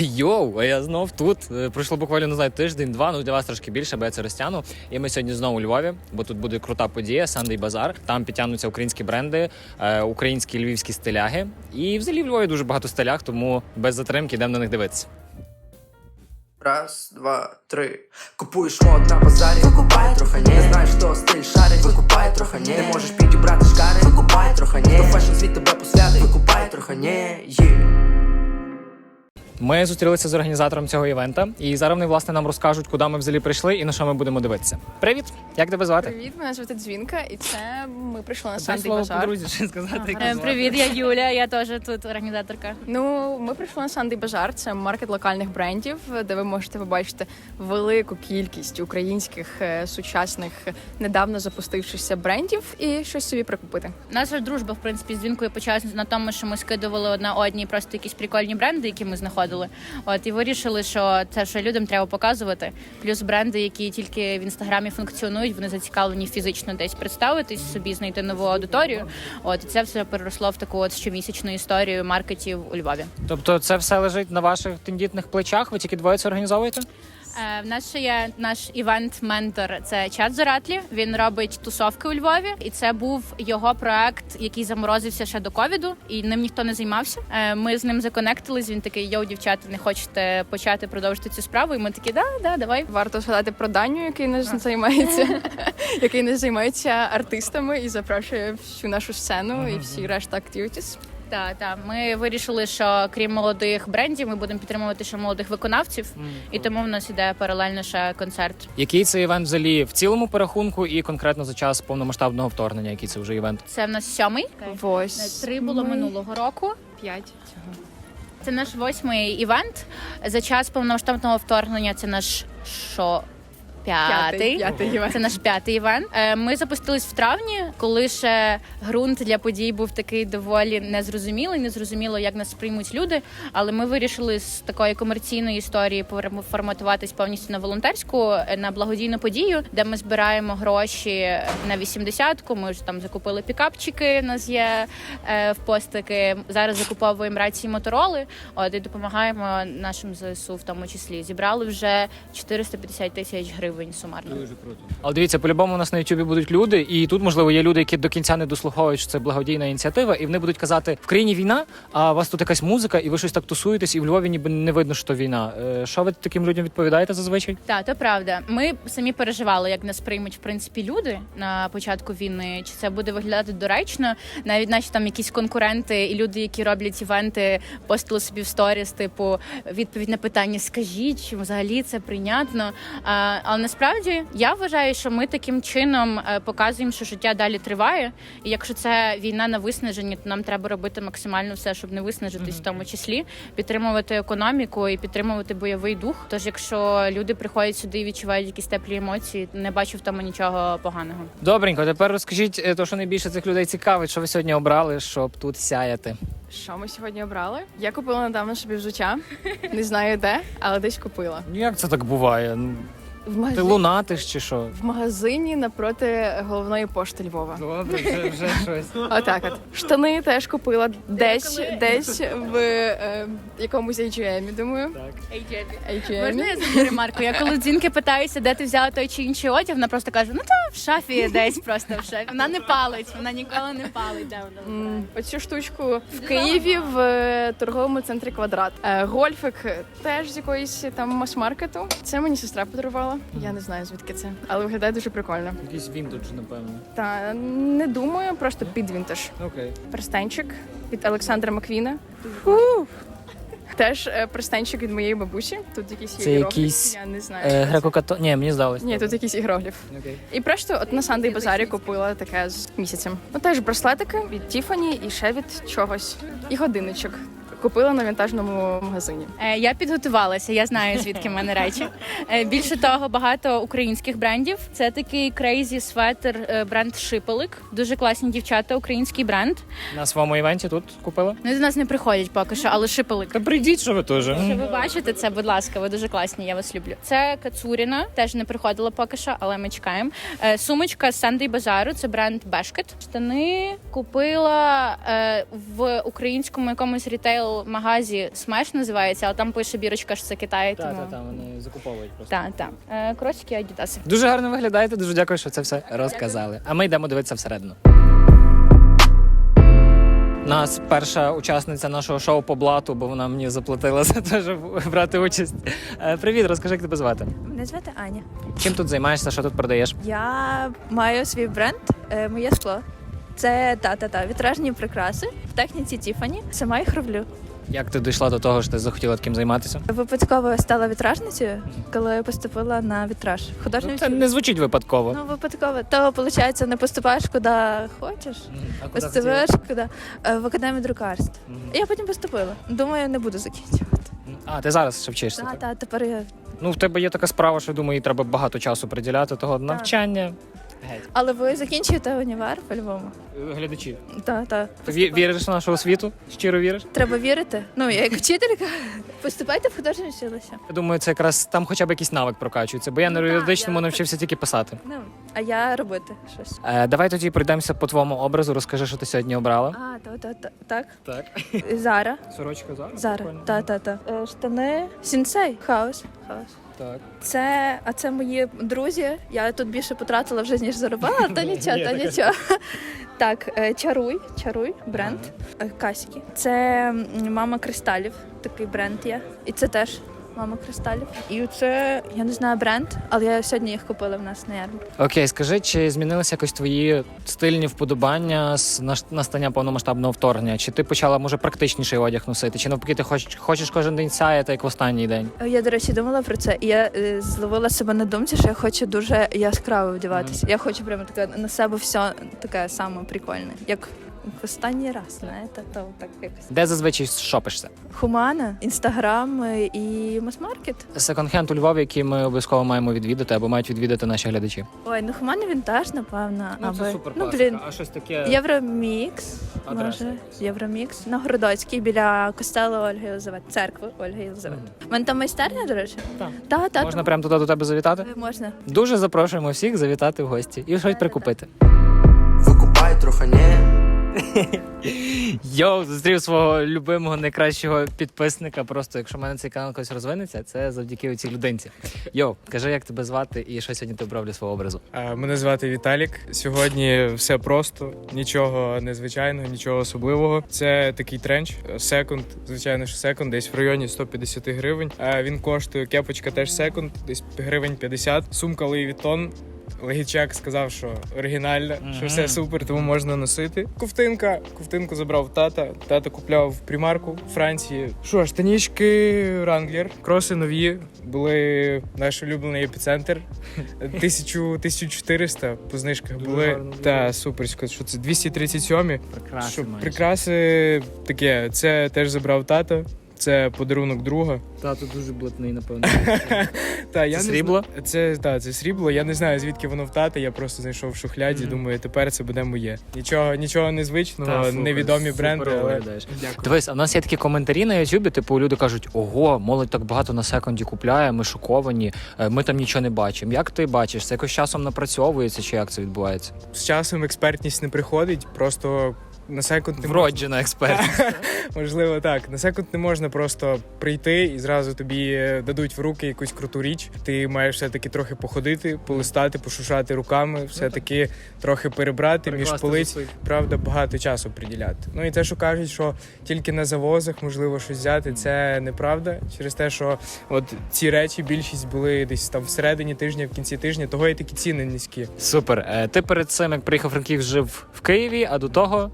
Йоу, а я знов тут. Е, Пройшло буквально не знаю тиждень-два. Ну для вас трошки більше, бо я це розтягну. І ми сьогодні знову у Львові, бо тут буде крута подія, Сандей Базар. Там підтягнуться українські бренди, е, українські львівські стиляги. І взагалі в Львові дуже багато стилях, тому без затримки йдемо на них дивитися. Раз, два, три. Купуєш мод на базарі, викупай трохи ні. Не знаєш, хто стиль шарить, викупай трохи ні. Не можеш підібрати шкари, викупай трохи ні. Хто фешн світ тебе посвятить, викупай трохи ні. Є. Ми зустрілися з організатором цього івента, і зараз вони власне нам розкажуть, куди ми взагалі прийшли і на що ми будемо дивитися. Привіт! Як тебе звати? Привіт, мене звати Дзвінка, і це ми прийшли на подрузі, що сказати. як Е. Привіт, я Юля. Я теж тут організаторка. Ну, ми прийшли на Сандей Базар. Це маркет локальних брендів, де ви можете побачити велику кількість українських е, сучасних недавно запустившихся брендів і щось собі прикупити. Наша дружба, в принципі, з дзвінкою почалася на тому, що ми скидували одна одній просто якісь прикольні бренди, які ми знаходили. От і вирішили, що це що людям треба показувати. Плюс бренди, які тільки в інстаграмі функціонують, вони зацікавлені фізично десь представитись собі, знайти нову аудиторію. От і це все переросло в таку от щомісячну історію маркетів у Львові. Тобто, це все лежить на ваших тендітних плечах. Ви тільки двоє це організовуєте? Е, В нас ще є наш івент-ментор. Це Чат Зоратлі. Він робить тусовки у Львові, і це був його проект, який заморозився ще до ковіду, і ним ніхто не займався. Е, Ми з ним законектились. Він такий: йоу, дівчата, не хочете почати продовжити цю справу? І ми такі, да, да, давай. Варто згадати про Даню, який не займається, який не займається артистами і запрошує всю нашу сцену і всі решта активітіс. Так, так. Ми вирішили, що крім молодих брендів, ми будемо підтримувати ще молодих виконавців, і тому в нас іде паралельно ще концерт. Який це івент взагалі в цілому перерахунку і конкретно за час повномасштабного вторгнення? Який це вже івент? Це в нас сьомий. Ось Три було минулого року. п'ять цього. Це наш восьмий івент. За час повномасштабного вторгнення це наш що. П'ятий. П'ятий івент. Це наш п'ятий івент. Е, Ми запустились в травні, коли ще ґрунт для подій був такий доволі незрозумілий. Незрозуміло, як нас сприймуть люди. Але ми вирішили з такої комерційної історії форматуватись повністю на волонтерську, е, на благодійну подію, де ми збираємо гроші на 80-ку. Ми ж там закупили пікапчики. У нас є е, в постики. Зараз закуповуємо рації мотороли. От і допомагаємо нашим ЗСУ в тому числі. Зібрали вже 450 тисяч гривень сумарно. круто. Але дивіться, по-любому у нас на Ютубі будуть люди, і тут, можливо, є люди, які до кінця не дослуховують, що це благодійна ініціатива, і вони будуть казати: в країні війна, а у вас тут якась музика, і ви щось так тусуєтесь, і в Львові ніби не видно, що то війна. Е, Що ви таким людям відповідаєте зазвичай? Так, то правда. Ми самі переживали, як нас приймуть в принципі люди на початку війни. Чи це буде виглядати доречно? Навіть наші там якісь конкуренти і люди, які роблять івенти, постили собі в сторіс, типу відповідь на питання: скажіть, чи взагалі це прийнятно? А, але насправді я вважаю, що ми таким чином е, показуємо, що життя далі триває. І якщо це війна на виснаженні, то нам треба робити максимально все, щоб не виснажитись, в тому числі підтримувати економіку і підтримувати бойовий дух. Тож, якщо люди приходять сюди і відчувають якісь теплі емоції, не бачу в тому нічого поганого. Добренько, тепер розкажіть, е, то, що найбільше цих людей цікавить, що ви сьогодні обрали, щоб тут сяяти. Що ми сьогодні обрали? Я купила недавно собі взуття. Не знаю де, але десь купила. Ну як це так буває? В Ти магазині, лунатиш чи що? в магазині напроти головної пошти Львова. Добре, вже, вже щось. Отак от. Штани теж купила десь, десь в е, якомусь H&M, думаю. H&M. Можна я зроблю ремарку? Я коли дзвінки питаюся, де ти взяла той чи інший одяг, вона просто каже: ну то в шафі десь просто в шафі. Вона не палить, вона ніколи не палить. Де вона М, Оцю штучку в Києві в е, торговому центрі квадрат. Е, Гольфик теж з якоїсь там мас-маркету. Це мені сестра подарувала. Я не знаю звідки це, але виглядає дуже прикольно. Якийсь вінтедж, напевно. Та не думаю, просто під вінтаж. Окей. Перстенчик від Олександра Маквіна. Теж е, перстенчик від моєї бабусі. Тут якийсь є Це іерогліф. якийсь, Я не знаю. Е, що це. Греко-като... Ні, мені здалося. Ні, тут якийсь ігрогліф. Окей. І просто от на Сандей базарі купила таке з місяцем. Ну теж браслетики від Тіфані і ще від чогось. І годинничок. Купила на вінтажному магазині. Е, Я підготувалася, я знаю звідки в мене речі. Е, Більше того, багато українських брендів. Це такий крейзі светер бренд Шипелик. Дуже класні дівчата, український бренд. На своєму івенті тут купили? Ну до нас не приходять поки що, але Шипелик. Та прийдіть, що ви теж. Якщо ви бачите це, будь ласка, ви дуже класні. Я вас люблю. Це Кацуріна, теж не приходила поки що, але ми чекаємо. Е, Сумочка з Сандей Базару, це бренд Бешкет. Штани купила е, в українському якомусь рітейл рітейл магазі Смеш називається, але там пише бірочка, що це Китай. Так, Тому так, так, вони закуповують просто. так, так. Е, Кросики, адідаси. Дуже гарно виглядаєте, дуже дякую, що це все розказали. А ми йдемо дивитися всередину. Нас перша учасниця нашого шоу по блату, бо вона мені заплатила за те, щоб брати участь. Е, Привіт, розкажи, як тебе звати. Мене звати Аня. Чим тут займаєшся, що тут продаєш? Я маю свій бренд е, Моє скло. Це та-та-та вітражні прикраси в техніці Тіфані. Сама їх роблю. Як ти дійшла до того, що ти захотіла таким займатися? Випадково стала вітражницею, коли поступила на вітраж. Художню Ну, це не звучить випадково. Ну, випадково. То, виходить, не поступаєш куди хочеш. А Поступаєш куди? Е, В академію друкарств. І я потім поступила. Думаю, не буду закінчувати. А, ти зараз ще вчишся? Та, так? та, тепер я. Ну, в тебе є така справа, що думаю, їй треба багато часу приділяти того навчання. Геть. Але ви закінчуєте універ по-любому. Глядачі. Та, та. Ти ві- віриш в нашу освіту? Щиро віриш? Треба вірити. Ну, я як вчителька. Поступайте в художнє училище. Я думаю, це якраз там хоча б якийсь навик прокачується, бо я на Ну, так, юридичному я- навчився тільки писати. Ну, а я робити щось. Е, давай тоді пройдемося по твоєму образу. Розкажи, що ти сьогодні обрала. А, то, то, то, так. Так. Зара. Сорочка зараз. Зара. Та, та, та. Е, Штани. Сінсей. Хаос. Хаос. Так. Це, а це мої друзі. Я тут більше потратила вже, ніж заробила, та нічого, та нічого. Так, е, чаруй, чаруй, бренд. Е, Касіки. Це мама кристалів, такий бренд є. І це теж мама кристалів. І це, я не знаю бренд, але я сьогодні їх купила в нас на ярмарку. Окей, скажи, чи змінилися якось твої стильні вподобання з наш- настання повномасштабного вторгнення? Чи ти почала може практичніший одяг носити? Чи навпаки, ти хоч, хочеш кожен день сяяти, як в останній день? Е, Я, до речі, думала про це, і я е, зловила себе на думці, що я хочу дуже яскраво вдіватися. Я хочу прямо таке на себе все таке саме прикольне. Як в останній раз, знаєте, то так якось. Де зазвичай шопишся? Хумана, інстаграм і мас-маркет. Секонд-хенд у Львові, який ми обов'язково маємо відвідати або мають відвідати наші глядачі. Ой, ну хумана вінтаж, напевно. ну, блін. блін. А щось таке. Євромікс, Адреса може, якась. Євромікс на Городоцькій біля костелу Ольги Єлизавет, церкви Ольги Єлизавет. У мене там майстерня, до речі? Так. Та, та, Можна там- прямо туди до тебе завітати? Е, Можна. Дуже запрошуємо всіх завітати в гості і щось прикупити. Викупай трохи не. Йоу, зустрів свого любимого найкращого підписника. Просто якщо в мене цей канал якось розвинеться, це завдяки цій людинці. Йоу, кажи, як тебе звати і що сьогодні ти обрав для свого образу. Мене звати Віталік. Сьогодні все просто, нічого незвичайного, нічого особливого. Це такий тренч, секунд. Звичайно, що секунд, десь в районі 150 гривень. Він коштує кепочка теж секунд, десь гривень 50. Сумка Louis Vuitton. Легічак сказав, що оригінальна, що все супер, тому можна носити. Ковтинка, ковтинку забрав тата. Тата купляв в примарку в Франції. Що, штанічки Wrangler, кроси нові. Були наш улюблений епіцентр. Тисячу, 1400 по знижках Дуже були. гарно Та суперсько. Що це 237 Прекрасно. прикраси таке, це теж забрав тато. Це подарунок друга. Тато дуже блатний, напевно. Та я Це не срібло? зна- Це та це срібло. Я не знаю звідки воно в тата. Я просто знайшов в шухляді. Мгм. Думаю, тепер це буде моє. Нічого, нічого незвичного, невідомі бренди. Але... Дякую. Дивись, а в нас є такі коментарі на Ютубі, типу люди кажуть: ого, молодь так багато на секунді купляє, ми шоковані, е, ми там нічого не бачимо. Як ти бачиш? Це якось часом напрацьовується, чи як це відбувається? З часом експертність не приходить, просто на секунд не Вроджена експерт. Можливо, так. На секунд не можна просто прийти і зразу тобі дадуть в руки якусь круту річ. Ти маєш все-таки трохи походити, полистати, пошушати руками, все-таки трохи перебрати між полиць. Правда, багато часу приділяти. Ну і те, що кажуть, що тільки на завозах можливо щось взяти, це неправда. Через те, що от ці речі більшість були десь там всередині тижня, в кінці тижня, того і такі ціни низькі. Супер. Е, Ти перед цим, як приїхав Франків, жив в Києві, а до того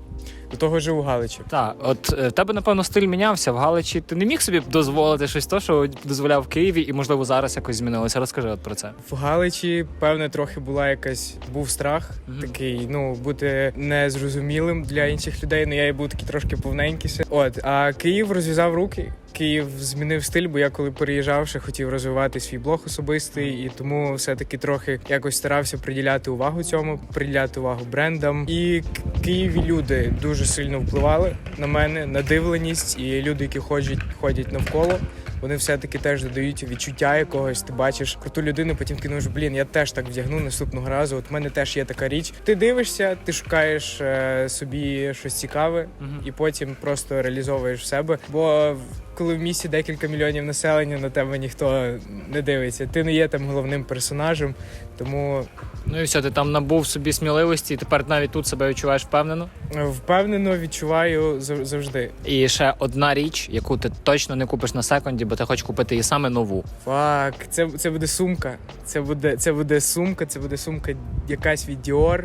До того жив у Галичі. Так, от е, в тебе, напевно, стиль мінявся в Галичі. Ти не міг собі дозволити щось то, що дозволяв в Києві, і можливо зараз якось змінилося. Розкажи от про це. В Галичі, певне, трохи була якась був страх, Мгм. такий, ну бути незрозумілим для інших людей. Ну я і був такий трошки повненький. ще. От а Київ розв'язав руки. Київ змінив стиль, бо я коли переїжджав, ще хотів розвивати свій блог особистий, і тому все-таки трохи якось старався приділяти увагу цьому, приділяти увагу брендам. І Києві люди дуже сильно впливали на мене, на дивленість, і люди, які ходять, ходять навколо. вони все-таки теж додають відчуття якогось. Ти бачиш круту людину, потім ти думаєш, блін, я теж так вдягну наступного разу. От в мене теж є така річ. Ти дивишся, ти шукаєш е, собі щось цікаве, і потім просто реалізовуєш в себе. Бо коли в місті декілька мільйонів населення, на тебе ніхто не дивиться. Ти не є там головним персонажем, тому Ну і все, ти там набув собі сміливості, і тепер навіть тут себе відчуваєш впевнено. е, впевнено відчуваю зав- завжди. І ще одна річ, яку ти точно не купиш на секунді, бо ти хочеш купити її саме нову. Фак, це, це буде сумка. Це буде, це буде сумка, це буде сумка якась від Dior.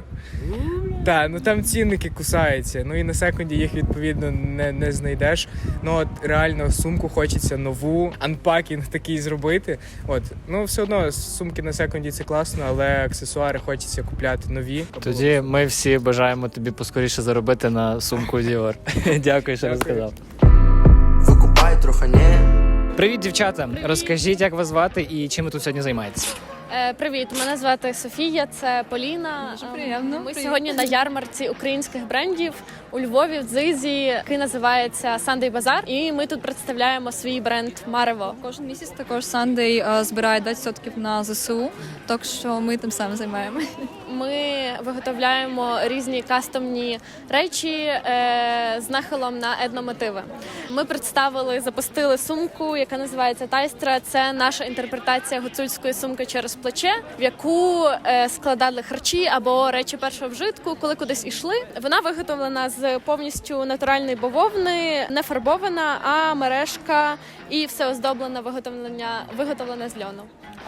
Так, ну там цінники кусаються. Ну і на секунді їх відповідно не, не знайдеш. Ну от реально сумку хочеться нову, анпакінг такий зробити. От, ну все одно сумки на секунді це класно, але аксесуари хочеться купляти нові. Тоді ми всі бажаємо тобі поскоріше заробити на сумку Dior. Дякую, що розказав. Викупай трохи. Привіт, дівчата. Розкажіть, як вас звати і чим ви тут сьогодні займаєтесь? Е, Привіт, мене звати Софія, це Поліна. Дуже Ем, приємно. Ми Привіт. сьогодні на ярмарці українських брендів у Львові в Дзизі, який називається Sunday Bazaar. І ми тут представляємо свій бренд Марево. Кожен місяць також Сандей збирає 10% на ЗСУ, так що ми тим самим займаємо. Ми виготовляємо різні кастомні речі е, з нахилом на етномотиви. Ми представили, запустили сумку, яка називається Тайстра. Це наша інтерпретація гуцульської сумки через плече, в яку е, складали харчі або речі першого вжитку, коли кудись ішли. Вона виготовлена з повністю натуральної бавовни, не фарбована, а мережка і все оздоблено виготовлення виготовлене з льону.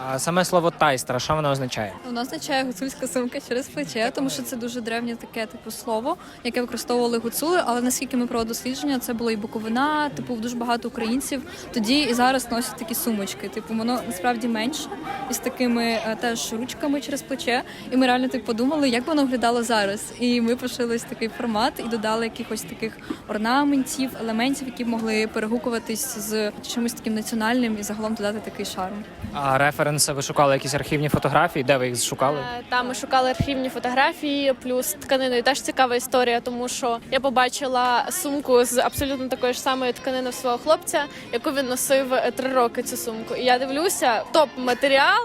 А саме слово тайстра, що воно означає? Воно означає гуцульська сумка через плече, тому що це дуже древнє таке типу слово, яке використовували гуцули. Але наскільки ми провели дослідження, це було і Буковина, типу дуже багато українців. Тоді і зараз носять такі сумочки. Типу, воно насправді менше із такими е, теж ручками через плече. І ми реально типу, подумали, як воно виглядало зараз. І ми пошились такий формат і додали якихось таких орнаментів, елементів, які б могли перегукуватись з чимось таким національним і загалом додати такий шарм. А референси ви шукали якісь архівні фотографії? Де ви їх шукали? Е, Там ми шукали архівні фотографії, плюс тканину. І теж цікава історія, тому що я побачила сумку з абсолютно такої ж самої тканини свого хлопця, яку він носив е, три роки. Цю сумку. І я дивлюся, топ матеріал.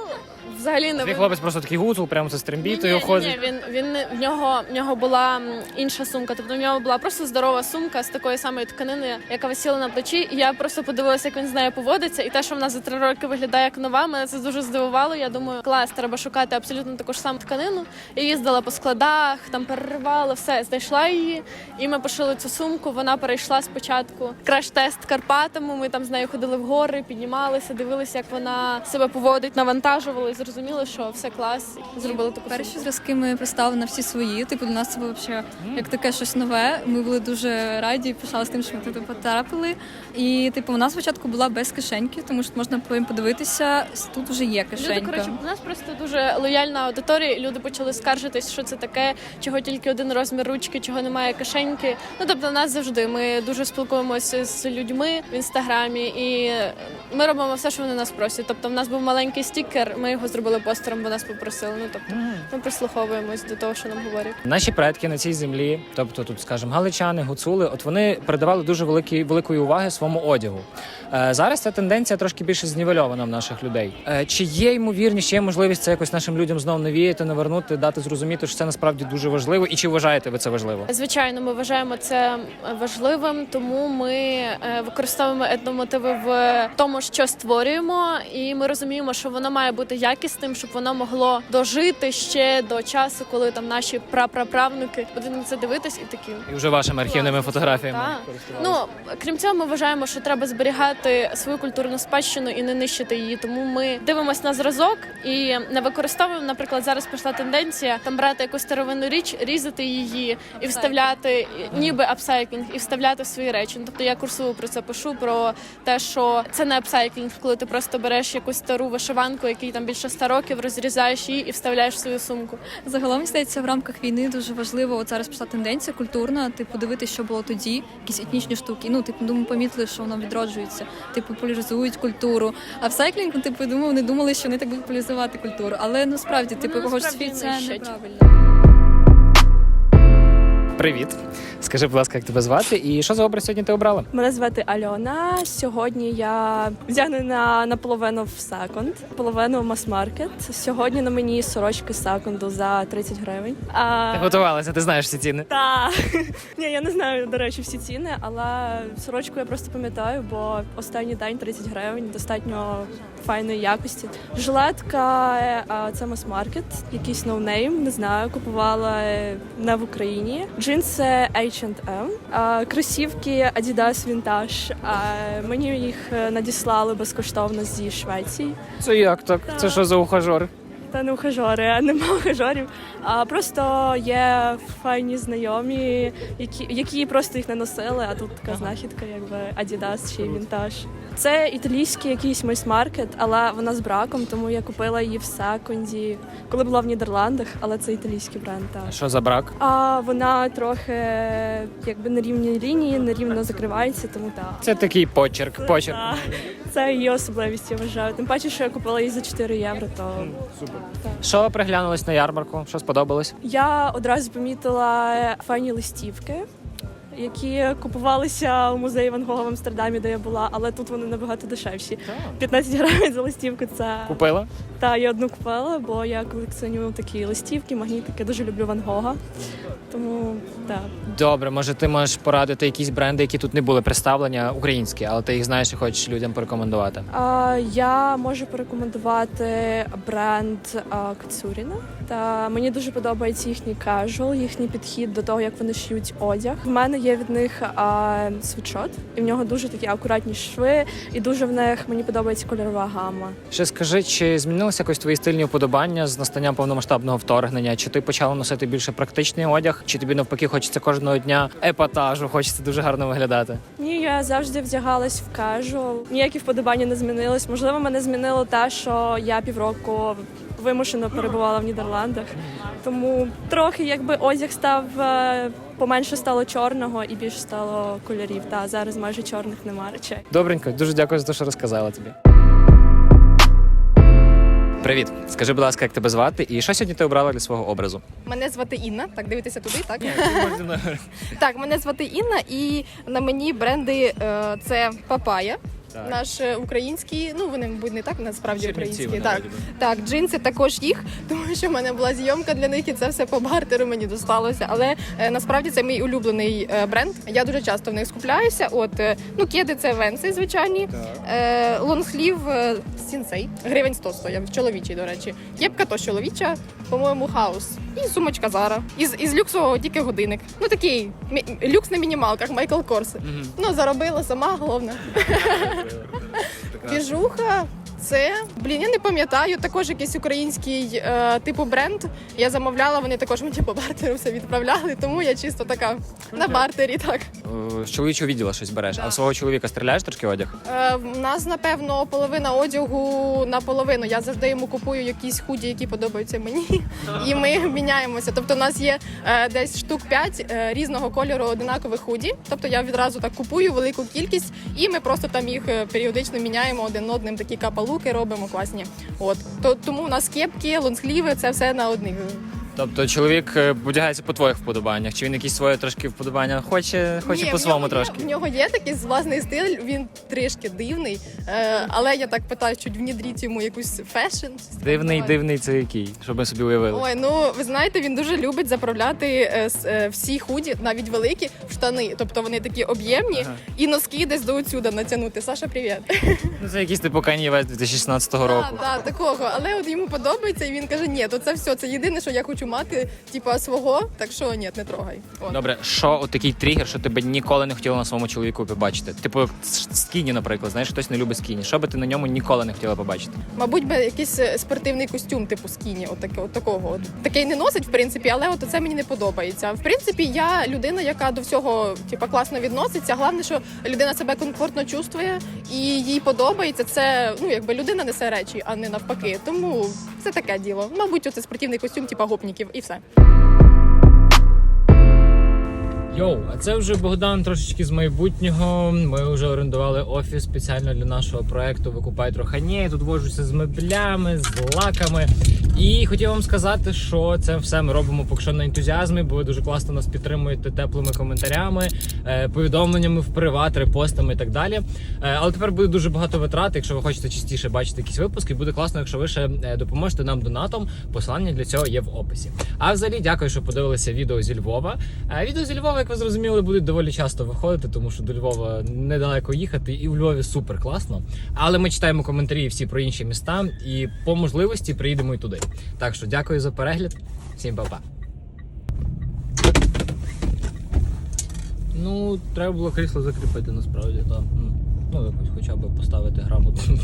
Взагалі не Твій хлопець просто такий гуцул, прямо це ні, ходить. Ні, він він в нього в нього була м, інша сумка. Тобто в нього була просто здорова сумка з такої самої тканини, яка висіла на плечі. І я просто подивилася, як він з нею поводиться. І те, що вона за три роки виглядає як нова, мене це дуже здивувало. Я думаю, клас, треба шукати абсолютно таку ж саму тканину. Я їздила по складах, там переривала все, знайшла її. І ми пошили цю сумку. Вона перейшла спочатку краш-тест Карпатами. Ми там з нею ходили в гори, піднімалися, дивилися, як вона себе поводить, навантажували. І зрозуміли, що все клас. Зробили таку Перші сумку. зразки ми представили на всі свої. Типу, для нас це було взагалі як таке щось нове. Ми були дуже раді і пишали з тим, що ми туди потрапили. І типу, у нас спочатку була без кишеньки, тому що можна подивитися, тут вже є Люди, коротше, у нас просто дуже лояльна аудиторія, і люди почали скаржитись, що це таке, чого тільки один розмір ручки, чого немає кишеньки. Ну тобто, у нас завжди ми дуже спілкуємося з людьми в інстаграмі, і ми робимо все, що вони нас просять. Тобто, в нас був маленький стікер, ми його зробили постером, бо нас попросили. Ну тобто, ми прислуховуємось до того, що нам говорять. Наші предки на цій землі, тобто тут, скажімо, галичани, гуцули, от вони придавали дуже великі, великої уваги своєму одягу. Е, зараз ця тенденція трошки більше знівельована в наших людей. Е, чи є ймовірність, чи є можливість це якось нашим людям знову навіяти, навернути, дати зрозуміти, що це насправді дуже важливо, і чи вважаєте ви це важливо? Звичайно, ми вважаємо це важливим, тому ми е, використовуємо етномотиви в тому, що створюємо, і ми розуміємо, що воно має бути якісним, щоб воно могло дожити ще до часу, коли там наші прапраправнуки будуть на це дивитись і такі. І вже вашими архівними фотографіями. так. Ну крім цього, ми вважаємо, що треба зберігати свою культурну спадщину і не нищити її. Тому ми дивимося на зразок і не використовуємо. Наприклад, зараз пішла тенденція там брати якусь старовинну річ, різати її і вставляти, ніби апсайклінг, і вставляти в свої речі. Ну, Тобто я курсову про це пишу про те, що це не апсайклінг, коли ти просто береш якусь стару вишиванку, який там більше 100 років, розрізаєш її і вставляєш в свою сумку. Загалом мені здається, в рамках війни дуже важливо. От зараз пішла тенденція культурна, типу, дивитися, що було тоді, якісь етнічні штуки. Ну, типу, думаю, помітили, що воно відроджується, типу, популяризують культуру. А в сайклінгу, типу, думаю, вони думали, що вони так будуть популяризувати культуру. Але ну справді, типу, Ну, кого насправді світ це неправильно. Привіт. Скажи, будь ласка, як тебе звати і що за образ сьогодні ти обрала? Мене звати Альона. Сьогодні я вдягнена наполовину в секонд, половину в мас-маркет. Сьогодні на мені сорочки з секонду за 30 гривень. А, Ти готувалася, ти знаєш всі ціни. та ні, я не знаю, до речі, всі ціни, але сорочку я просто пам'ятаю, бо останній день 30 гривень достатньо файної якості. Жилетка е, це мас-маркет, якийсь ноунейм, не знаю, купувала е, не в Україні. Джинси H&M, кросівки Adidas Vintage. Мені їх е, надіслали безкоштовно зі Швеції. Це як так? Це що за ухажори? Та не ухажори, а нема ухажорів. А просто є файні знайомі, які, які просто їх не носили, а тут така знахідка, якби Adidas чи Vintage. Це італійський якийсь мейс-маркет, але вона з браком, тому я купила її в секунді, коли була в Нідерландах, але це італійський бренд. Так. Що за брак? А вона трохи якби на рівній лінії, нерівно закривається, тому так. Це такий почерк. Почерк. Так. Це її особливість, я вважаю. Тим паче, що я купила її за 4 євро, то Що приглянулось на ярмарку? Що сподобалось? Я одразу помітила файні листівки, які купувалися у музеї Ван Гога в Амстердамі, де я була, але тут вони набагато дешевші. 15 гривень за листівку це Купила? та я одну купила, бо я колекціоную такі листівки, магнітики, дуже люблю Ван Гога. Тому так. Добре, може ти можеш порадити якісь бренди, які тут не були представлені, українські, але ти їх знаєш і хочеш людям порекомендувати. А, я можу порекомендувати бренд а, Кацуріна. Та мені дуже подобається їхній кажул, їхній підхід до того, як вони шиють одяг. В мене є від них а, світшот, і в нього дуже такі акуратні шви, і дуже в них мені подобається кольорова гама. Ще скажи, чи змінилися якось твої стильні вподобання з настанням повномасштабного вторгнення? Чи ти почала носити більше практичний одяг, чи тобі навпаки хочеться кожного дня епатажу, хочеться дуже гарно виглядати? Ні, я завжди вдягалась в кажул. Ніякі вподобання не змінилось. Можливо, мене змінило те, що я півроку вимушено перебувала в Нідерландах. Тому трохи якби одяг став е, поменше стало чорного і більше стало кольорів. Та зараз майже чорних немає речей. Добренько, дуже дякую за те, що розказала тобі. Привіт, скажи, будь ласка, як тебе звати, і що сьогодні ти обрала для свого образу? Мене звати Інна. Так, дивитися туди, так? Так, мене звати Інна, і на мені бренди е, це Папая. Так. Наш е, український, ну вони, мабуть, не так насправді Чернівці українські. Так, так, джинси також їх, тому що в мене була зйомка для них, і це все по бартеру мені досталося. Але е, насправді це мій улюблений е, бренд. Я дуже часто в них скупляюся. От е, ну кеди це венси, звичайні. Е, лонгслів е, сінсей. Гривень 100 стояв, чоловічий, до речі. Кепка то чоловіча, по-моєму, хаус. І сумочка Зара. Із, із люксового тільки годинник. Ну такий люкс на мінімалках, Майкл Корс. Ну, заробила сама головне. Біжуха. Це блін, я не пам'ятаю. Також якийсь український е, типу бренд. Я замовляла, вони також мені по бартеру все відправляли, тому я чисто така на бартері. Так З чоловічого відділа щось береш, а в свого чоловіка стріляєш трошки одяг? е, в нас напевно половина одягу наполовину. Я завжди йому купую якісь худі, які подобаються мені, і ми міняємося. Тобто, у нас є е, десь штук 5 е, різного кольору одинакових худі. Тобто я відразу так купую велику кількість, і ми просто там їх е, періодично міняємо один одним. Такі капалуки робимо класні. От то тому у нас кепки, лонскліви, це все на одних. Тобто чоловік е, одягається по твоїх вподобаннях, чи він якісь своє трошки вподобання хоче, хоче Ні, по в своєму нього трошки? В нього є такий власний стиль, він трішки дивний. Е, але я так питаю, чуть внідріть йому якусь фешн. Дивний, дивний це який, щоб ми собі уявили. Ой, ну ви знаєте, він дуже любить заправляти е, с- е, всі худі, навіть великі, в штани. Тобто вони такі об'ємні, Ага. і носки десь до отсюда натягнути. Саша, привіт. Ну це якийсь типу Kanye West 2016 року. Так, так, такого. Але от йому подобається, і він каже: ні, то це все. Це єдине, що я хочу мати, типа свого. Так що ні, не трогай. От. Добре, що от такий тригер, що ти би ніколи не хотіла на своєму чоловіку побачити? Типу як скіні, наприклад, знаєш, хтось не любить скіні. Що би ти на ньому ніколи не хотіла побачити? Мабуть, би якийсь е, спортивний костюм, типу скіні, от, таке, от такого. От. Такий не носить, в принципі, але от це мені не подобається. В принципі, я людина, яка до всього типу, класно відноситься. Головне, що людина себе комфортно чувствує і їй подобається. Це ну якби людина несе речі, а не навпаки. Тому це таке діло. Мабуть, оце спортивний костюм, типу гопніків, і все. Йоу, а це вже Богдан трошечки з майбутнього. Ми вже орендували офіс спеціально для нашого проекту Викупай трохані. Тут вожуся з меблями, з лаками. І хотів вам сказати, що це все ми робимо поки що на ентузіазмі, бо ви дуже класно нас підтримуєте теплими коментарями, е, повідомленнями в приват, репостами і так далі. Е, Але тепер буде дуже багато витрат. Якщо ви хочете частіше бачити якісь випуски, буде класно, якщо ви ще е, допоможете нам донатом. Посилання для цього є в описі. А взагалі, дякую, що подивилися відео зі Львова. Відео зі Львова, як ви зрозуміли, будуть доволі часто виходити, тому що до Львова недалеко їхати, і у Львові супер класно. Але ми читаємо коментарі всі про інші міста, і по можливості приїдемо і туди. Так що дякую за перегляд. Всім па-па. Ну, треба було крісло закріпити насправді, так. Ну, якось хоча б поставити грамотно.